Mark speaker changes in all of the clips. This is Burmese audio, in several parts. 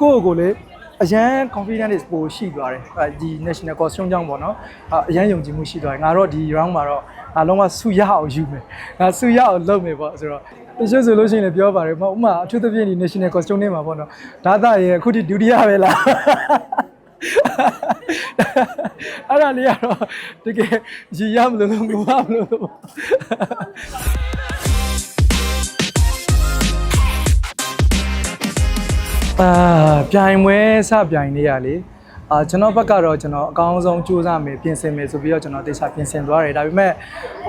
Speaker 1: ကိုယ့်ကိုယ်လေအရန် confidence ပိုရှိသွားတယ်အဲဒီ national costume ကြောင့်ပေါ့နော်အာအရန်ယုံကြည်မှုရှိသွားတယ်ငါတော့ဒီ round မှာတော့ငါလုံးဝစုရအောင်ယူမယ်ငါစုရအောင်လုပ်မယ်ပေါ့ဆိုတော့တချို့ဆိုလို့ရှိရင်လည်းပြောပါတယ်မဟုတ်ဥမာအထူးသဖြင့်ဒီ national costume တွေမှာပေါ့နော်ဒါသာရဲ့အခုထိဒုတိယပဲလားအဲ့ဒါလေးကတော့တကယ်ရည်ရမလို့လို့ငမမလို့လို့ အာပြိုင်ပွဲစပြိုင်နေရလေအာကျွန်တော်ဘက်ကတော့ကျွန်တော်အကောင်းဆုံးကြိုးစားမယ်ပြင်ဆင်မယ်ဆိုပြီးတော့ကျွန်တော်တေချာပြင်ဆင်သွားတယ်ဒါပေမဲ့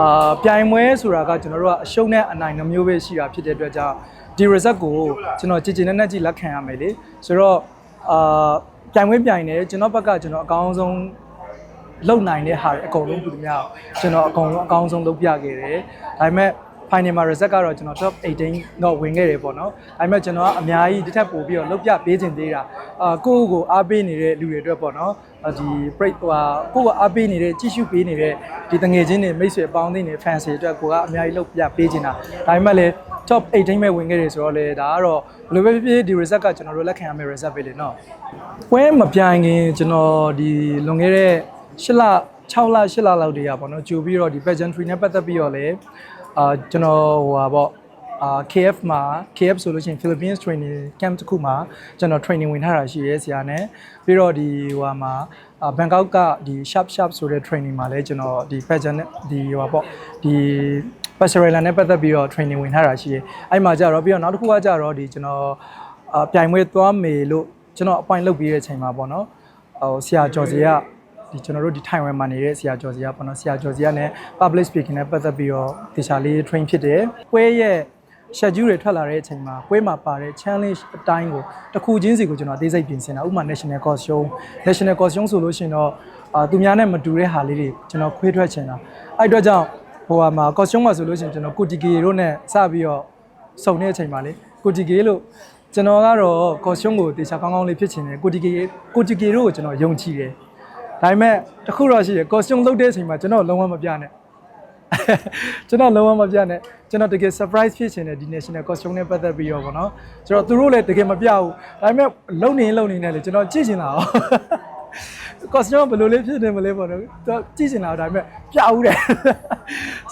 Speaker 1: အာပြိုင်ပွဲဆိုတာကကျွန်တော်တို့ကအရှုံးနဲ့အနိုင်နှမျိုးပဲရှိတာဖြစ်တဲ့အတွက်ကြောင့်ဒီ result ကိုကျွန်တော်ကြည်ကြည်နက်နက်ကြည့်လက်ခံရမယ်လေဆိုတော့အာပြိုင်ပွဲပြိုင်နေကျွန်တော်ဘက်ကကျွန်တော်အကောင်းဆုံးလုံနိုင်တဲ့ဟာတွေအကုန်လုံးပြုသမျှကျွန်တော်အကုန်လုံးအကောင်းဆုံးလုပ်ပြခဲ့တယ်။ဒါပေမဲ့ final မှာ result ကတော့ကျွန်တော် top 18တော့ဝင်ခဲ့တယ်ပေါ့နော်။ဒါပေမဲ့ကျွန်တော်ကအများကြီးတစ်ထပ်ပို့ပြီးတော့လုပ်ပြပေးခြင်းသေးတာ။အာကိုယ့်ကိုအားပေးနေတဲ့လူတွေအတွက်ပေါ့နော်။အာဒီ break ဟိုဟာကိုယ့်ကိုအားပေးနေတဲ့ကြည့်ရှုပေးနေတဲ့ဒီတငယ်ချင်းတွေမိတ်ဆွေအပေါင်းအသင်းတွေ fans တွေအတွက်ကိုကအများကြီးလုပ်ပြပေးခြင်းတာ။ဒါပေမဲ့လည်း top 18ပဲဝင်ခဲ့တယ်ဆိုတော့လေဒါကတော့ဘယ်လိုပဲဖြစ်ဖြစ်ဒီ result ကကျွန်တော်တို့လက်ခံရမယ့် result ပဲလေနော်။ပွဲမပြိုင်ခင်ကျွန်တော်ဒီလွန်ခဲ့တဲ့8လ6လ8လလောက်တည်းရပါတော့ကြိုပြီးတော့ဒီ pageantry နဲ့ပတ်သက်ပြီးတော့လေ အာကျွန်တော်ဟိုဟာပေါ့အာ KF မှာ KF ဆိုလို့ရှိရင် Philippines training camp တစ်ခုမှာကျွန်တော် training ဝင်ထားတာရှိရဲဆရာနဲ့ပြီးတော့ဒီဟိုဟာမှာအာဘန်ကောက်ကဒီ sharp sharp ဆိုတဲ့ training မှာလည်းကျွန်တော်ဒီ pageant နဲ့ဒီဟိုဟာပေါ့ဒီ Passerella နဲ့ပတ်သက်ပြီးတော့ training ဝင်ထားတာရှိရဲအဲ့မှာကြတော့ပြီးတော့နောက်တစ်ခုကကြတော့ဒီကျွန်တော်အာပြိုင်ပွဲသွားမေလို့ကျွန်တော် appoint လုပ်ပြီးတဲ့ချိန်မှာပေါ့နော်ဟိုဆရာကျော်စီက ဒီကျွန်တော်တို့ဒီထိုင်ဝမ်မှာနေတဲ့ဆရာကျော်စီကပေါ့နော်ဆရာကျော်စီကလည်း public speaking နဲ့ပတ်သက်ပြီးတော့တေချာလေး train ဖြစ်တယ်။ပွဲရဲ့ schedule တွေထွက်လာတဲ့အချိန်မှာပွဲမှာပါတဲ့ challenge အတိုင်းကိုတစ်ခုချင်းစီကိုကျွန်တော်အသေးစိတ်ပြင်ဆင်တာဥပမာ national costume national costume ဆိုလို့ရှိရင်တော့အာသူများနဲ့မတူတဲ့ဟာလေးတွေကျွန်တော်ခွေးထွက်ချင်တာအဲ့အတွက်ကြောင့်ဟိုဟာမှာ costume မှာဆိုလို့ရှိရင်ကျွန်တော်ကိုတီဂီတို့နဲ့စပြီးတော့စုံတဲ့အချိန်မှာလေကိုတီဂီလို့ကျွန်တော်ကတော့ costume ကိုတေချာကောင်းကောင်းလေးဖြစ်ချင်တယ်ကိုတီဂီကိုတီဂီတို့ကိုကျွန်တော်ယုံကြည်တယ် ဒါပေမဲ့တခုတော့ရှိရယ် costume လုပ်တဲ့အချိန်မှာကျွန်တော်လုံးဝမပြနဲ့ကျွန်တော်လုံးဝမပြနဲ့ကျွန်တော်တကယ် surprise ဖြစ်ချင်တယ်ဒီ national costume နဲ့ပတ်သက်ပြီးတော့ဗောနော်ကျွန်တော်သူတို့လည်းတကယ်မပြဘူးဒါပေမဲ့လုံနေလုံနေနဲ့လေကျွန်တော်ကြည့်ချင်တာ哦 costume ဘယ်လိုလေးဖြစ်နေမလဲပေါ့နော်သူကြည့်ချင်တာဒါပေမဲ့ပြဦးတယ်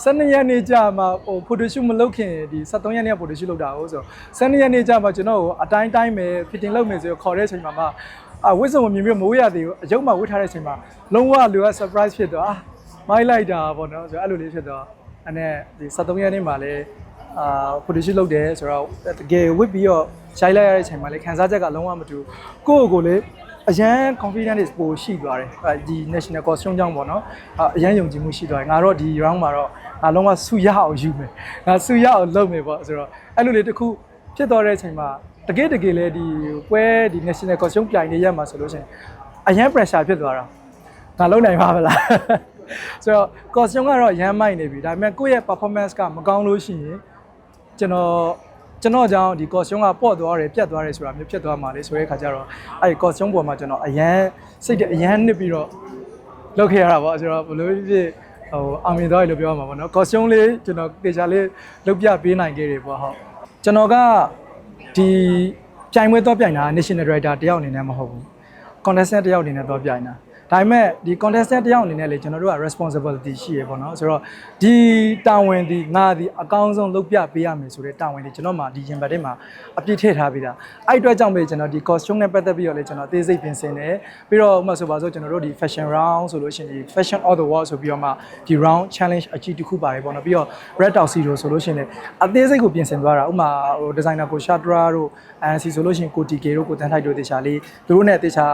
Speaker 1: 12ရက်နေ့ကြာမှဟို photo shoot မလုပ်ခင်ဒီ73ရက်နေ့က photo shoot လုပ်တာဟုတ်ဆို12ရက်နေ့ကြာမှကျွန်တော်ကိုအတိုင်းတိုင်းပဲ fitting လုပ်မယ်ဆိုတော့ခေါ်တဲ့အချိန်မှာမှအာဝစ်စုံမမြင်ပြီးမဝေးရသေးဘူးအယုတ်မှဝတ်ထားတဲ့အချိန်မှာလုံးဝလူက surprise ဖြစ်သွားအာမိုက်လိုက်တာပေါ့နော်ဆိုတော့အဲ့လိုလေးဖြစ်သွားအဲ့နဲ့ဒီ73ရက်နေ့မှာလည်းအာ photo shoot လုပ်တယ်ဆိုတော့တကယ်ဝစ်ပြီးတော့ရှိုင်းလိုက်ရတဲ့အချိန်မှာလည်းခံစားချက်ကလုံးဝမတူကိုယ့်ကိုယ်ကိုလေ အရန် confidence ပိုရှိသွားတယ်အဲဒီ national costume ကြောင့်ပေါ့နော်အာအရန်ယုံကြည်မှုရှိသွားတယ်ငါတော့ဒီ round မှာတော့ငါလုံးဝစုရအောင်ယူမယ်ငါစုရအောင်လုပ်မယ်ပေါ့ဆိုတော့အဲ့လိုလေးတစ်ခုဖြစ်သွားတဲ့အချိန်မှာတကယ်တကယ်လဲဒီပွဲဒီ national costume ပြိုင်နေရမှာဆိုလို့ရှိရင်အရန် pressure ဖြစ်သွားတာငါလုံနိုင်ပါမလားဆိုတော့ costume ကတော့ရမ်းမိုက်နေပြီဒါပေမဲ့ကိုယ့်ရဲ့ performance ကမကောင်းလို့ရှိရင်ကျွန်တော် ကျွန်တော်ကြောင့်ဒီ costume ကပေါ့သွားတယ်ပြတ်သွားတယ်ဆိုတာမျိုးဖြစ်သွားမှာလေဆိုတဲ့အခါကျတော့အဲ့ဒီ costume ပေါ်မှာကျွန်တော်အရန်စိတ်အရန်နစ်ပြီးတော့လုပ်ခဲ့ရတာပေါ့ဆိုတော့ဘယ်လိုဖြစ်ဖြစ်ဟိုအောင်မြင်သွားပြီလို့ပြောရမှာပေါ့နော် costume လေးကျွန်တော်တေချာလေးလုပ်ပြပေးနိုင်ခဲ့တယ်ပေါ့ဟုတ်ကျွန်တော်ကဒီပြိုင်ပွဲတော့ပြိုင်တာ national director တယောက်အနေနဲ့မဟုတ်ဘူး contestant တယောက်အနေနဲ့တော့ပြိုင်တာ ဒါပေမဲ့ဒီ contestant တယောက်အနေနဲ့လေကျွန်တော်တို့က responsibility ရှိရပေါ့နော်ဆိုတော့ဒီတာဝန်ဒီငါဒီအကောင်းဆုံးလုပ်ပြပေးရမယ်ဆိုတဲ့တာဝန်တွေကျွန်တော်မှဒီရင်ဘတ်ထဲမှာအပြည့်ထည့်ထားပေးတာအဲ့အတွက်ကြောင့်ပဲကျွန်တော်ဒီ costume နဲ့ပတ်သက်ပြီးတော့လေကျွန်တော်အသေးစိတ်ပြင်ဆင်တယ်ပြီးတော့ဥပမာဆိုပါဆိုကျွန်တော်တို့ဒီ fashion round ဆိုလို့ရှိရင်ဒီ fashion of the world ဆိုပြီးတော့မှဒီ round challenge အကြီးတစ်ခုပါတယ်ပေါ့နော်ပြီးတော့ red dot zero ဆိုလို့ရှိရင်လေအသေးစိတ်ကိုပြင်ဆင်သွားတာဥပမာဟို designer ကို shatra တို့ ANC ဆိုလို့ရှိရင်ကို TK တို့ကိုတန်းထိုက်တို့တေချာလေးသူတို့နဲ့တေချာ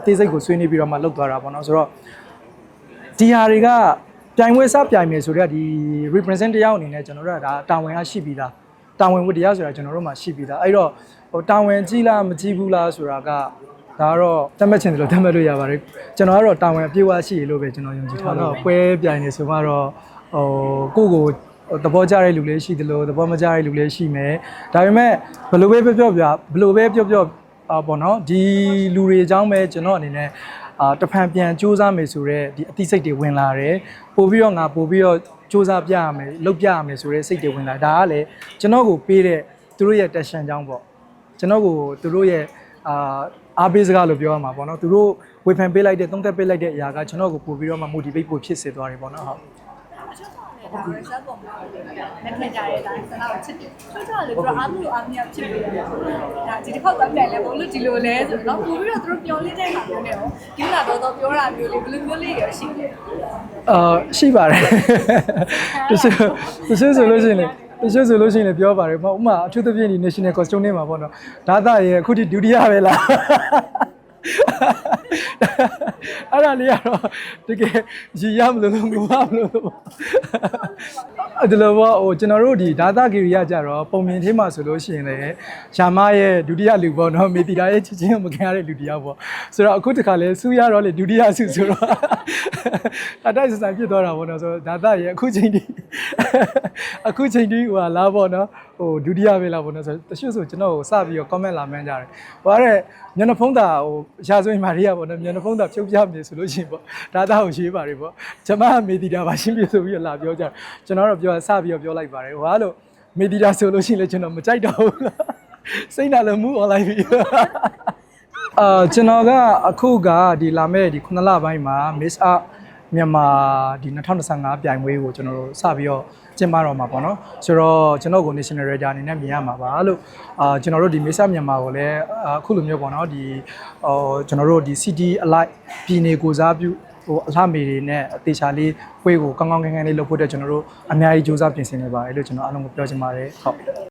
Speaker 1: အသေးစိတ်ကိုဆွေးနွေးပြီးတော့မှလုပ်သွားတာပေါ့နော်ဆိုတော့ဒီဟာတွေကပြိုင်ပွဲစပြိုင်မယ်ဆိုတော့ဒီ represent တယောက်အနေနဲ့ကျွန်တော်တို့ကဒါတာဝန်ကရှိပြီးသားတာဝန်ဝတ္တရားဆိုတာကျွန်တော်တို့မှာရှိပြီးသားအဲ့တော့ဟိုတာဝန်ကြီးလားမကြီးဘူးလားဆိုတာကဒါကတော့တတ်မှတ်ချင်တယ်လို့တတ်မှတ်လို့ရပါတယ်ကျွန်တော်ကတော့တာဝန်အပြည့်အဝရှိရလို့ပဲကျွန်တော်ယုံကြည်ထားတော့ပွဲပြိုင်နေဆိုမှတော့ဟိုကိုယ့်ကိုသဘောကျတဲ့လူလည်းရှိတယ်လို့သဘောမကျတဲ့လူလည်းရှိမယ်ဒါပေမဲ့ဘယ်လိုပဲပြောပြောပြဘယ်လိုပဲပြောပြောအာပေါ့နော်ဒီလူတွေအကြောင်းပဲကျွန်တော်အနေနဲ့ အာတဖန်ပြန်စူးစမ်းမယ်ဆိုတော့ဒီအသိစိတ်တွေဝင်လာတယ်ပို့ပြီးတော့ငါပို့ပြီးတော့စူးစမ်းပြရမယ်လုပ်ပြရမယ်ဆိုတဲ့စိတ်တွေဝင်လာဒါကလည်းကျွန်တော်ကိုပေးတဲ့သူတို့ရဲ့ tension ကြောင်းပေါ့ကျွန်တော်ကိုသူတို့ရဲ့အာအားပေးစကားလို့ပြောရမှာပေါ့နော်သူတို့ဝေဖန်ပေးလိုက်တဲ့သုံးသက်ပေးလိုက်တဲ့အရာကကျွန်တော်ကိုပို့ပြီးတော့မှ motivate ပို့ဖြစ်စေသွားတယ်ပေါ့နော်ဟုတ်
Speaker 2: ဒါ result ပုံမှာလက်ထက်ကြရဲတိုင်းစနာကိုချစ်တယ်ချွတ်ချလေသူတို့အားမလို့အားမရဖြစ်ပြီးတော့ဒါဒီတစ်ခေါက်တော့ပြန်လဲဘလို့ဒီလိုလဲဆိုတော့ပို့ပြီးတော့သူတို့ပြောလေးတဲ့ခါမျိုးနဲ့ရောဒီလာတော့တော့ပြောတာမျိုးလေးဘယ်လိုမျိုးလေးရရှိလဲ
Speaker 1: အာရှိပါတယ်တချို့တချို့ဆိုလို့ရှိရင်လေတချို့ဆိုလို့ရှိရင်လည်းပြောပါတယ်ဥပမာအထူးသဖြင့်ဒီ national costume နဲ့မှာပေါ့နော်ဒါသာရဲ့အခုဒီဒုတိယပဲလား အဲ့ဒါလေးကတော့တကယ်ရည်ရမလို့လို့ငူမမလို့လို့အဲ့ဒီလိုပေါ့ဟိုကျွန်တော်တို့ဒီဒါသာဂီရီယာကြတော့ပုံမြင်သေးမှဆိုလို့ရှိရင်လည်းရှာမရဲ့ဒုတိယလူပေါ့နော်မေတီတာရဲ့ချစ်ချင်းကိုမခံရတဲ့လူတစ်ယောက်ပေါ့ဆိုတော့အခုတခါလဲစူးရတော့လေဒုတိယဆုဆိုတော့အတိုက်စဆိုင်ဖြစ်သွားတာပေါ့နော်ဆိုတော့ဒါသာရဲ့အခုချိန်ထိအခုချိန်ထိဟိုဟာလာပေါ့နော်ဟိုဒုတိယပဲလာပေါ့နော်ဆိုတော့တချို့ဆိုကျွန်တော်ကိုစပြီးတော့ comment လာမှန်းကြတယ်ဟိုကတဲ့မျက်နှာဖုံးတာဟိုရာဇဝင်မာရီယာပေါ့နော်မျက်နှာဖုံးတာဖြုတ်ပြမယ်ဆိုလို့ရှိရင်ပေါ့ဒါသာကိုရေးပါတယ်ပေါ့ကျွန်မကမေတီတာပါရှင်းပြဆိုပြီးတော့လာပြောကြတယ်ကျွန်တော်တော့ပြောစပြီးတော့ပြောလိုက်ပါတယ်ဟိုဟာလို့မေတီတာဆိုလို့ရှိရင်လည်းကျွန်တော်မကြိုက်တော့ဘူးစိတ်နာလည်းမူး online ပြီအာကျွန်တော်ကအခုကဒီလာမဲ့ဒီ9လပိုင်းမှာ Miss Up မြန်မာဒီ2025ပြိုင်ပွဲကိုကျွန်တော်တို့စပြီးတော့ကျင်းပတော့မှာပေါ့နော်ဆိုတော့ကျွန်တော်ကို National Radar အနေနဲ့မြင်ရမှာပါလို့အာကျွန်တော်တို့ဒီ Miss Up မြန်မာကိုလည်းအခုလိုမျိုးပေါ့နော်ဒီဟိုကျွန်တော်တို့ဒီ City Alike ပြည်နယ်ကိုစားပြုဟိုအလှမေတွေနဲ့အသေးချာလေးပွဲကိုကောင်းကောင်းငန်းငန်းလေးလုပ်ဖို့အတွက်ကျွန်တော်တို့အများကြီးစူးစမ်းပြင်ဆင်နေပါတယ်လို့ကျွန်တော်အားလုံးကိုပြောချင်ပါတယ်ဟုတ်